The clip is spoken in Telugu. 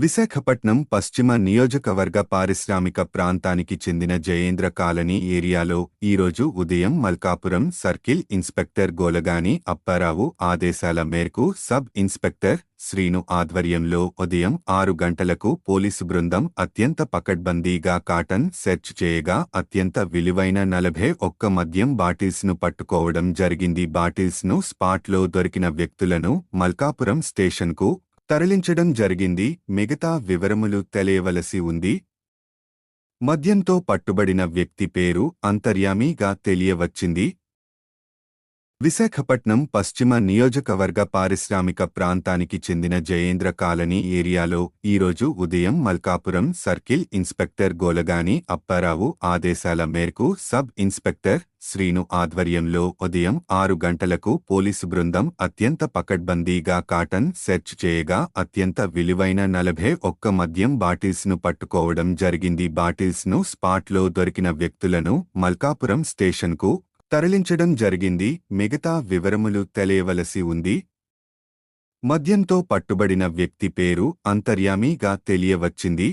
విశాఖపట్నం పశ్చిమ నియోజకవర్గ పారిశ్రామిక ప్రాంతానికి చెందిన జయేంద్ర కాలనీ ఏరియాలో ఈరోజు ఉదయం మల్కాపురం సర్కిల్ ఇన్స్పెక్టర్ గోలగాని అప్పారావు ఆదేశాల మేరకు సబ్ ఇన్స్పెక్టర్ శ్రీను ఆధ్వర్యంలో ఉదయం ఆరు గంటలకు పోలీసు బృందం అత్యంత పకడ్బందీగా కాటన్ సెర్చ్ చేయగా అత్యంత విలువైన నలభై ఒక్క మద్యం బాటిల్స్ను పట్టుకోవడం జరిగింది. బాటిల్స్ను స్పాట్లో దొరికిన వ్యక్తులను మల్కాపురం స్టేషన్కు తరలించడం జరిగింది. మిగతా వివరములు తెలియవలసి ఉంది. మద్యంతో పట్టుబడిన వ్యక్తి పేరు అంతర్యామిగా తెలియవచ్చింది. విశాఖపట్నం పశ్చిమ నియోజకవర్గ పారిశ్రామిక ప్రాంతానికి చెందిన జయేంద్ర కాలనీ ఏరియాలో ఈరోజు ఉదయం మల్కాపురం సర్కిల్ ఇన్స్పెక్టర్ గోలగాని అప్పారావు ఆదేశాల మేరకు సబ్ ఇన్స్పెక్టర్ శ్రీను ఆధ్వర్యంలో ఉదయం ఆరు గంటలకు పోలీసు బృందం అత్యంత పకడ్బందీగా కాటన్ సెర్చ్ చేయగా అత్యంత విలువైన నలభై ఒక్క మద్యం బాటిల్స్ను పట్టుకోవడం జరిగింది. బాటిల్స్ను స్పాట్లో దొరికిన వ్యక్తులను మల్కాపురం స్టేషన్కు తరలించడం జరిగింది. మిగతా వివరములు తెలియవలసి ఉంది. మద్యంతో పట్టుబడిన వ్యక్తి పేరు అంతర్యామిగా తెలియవచ్చింది.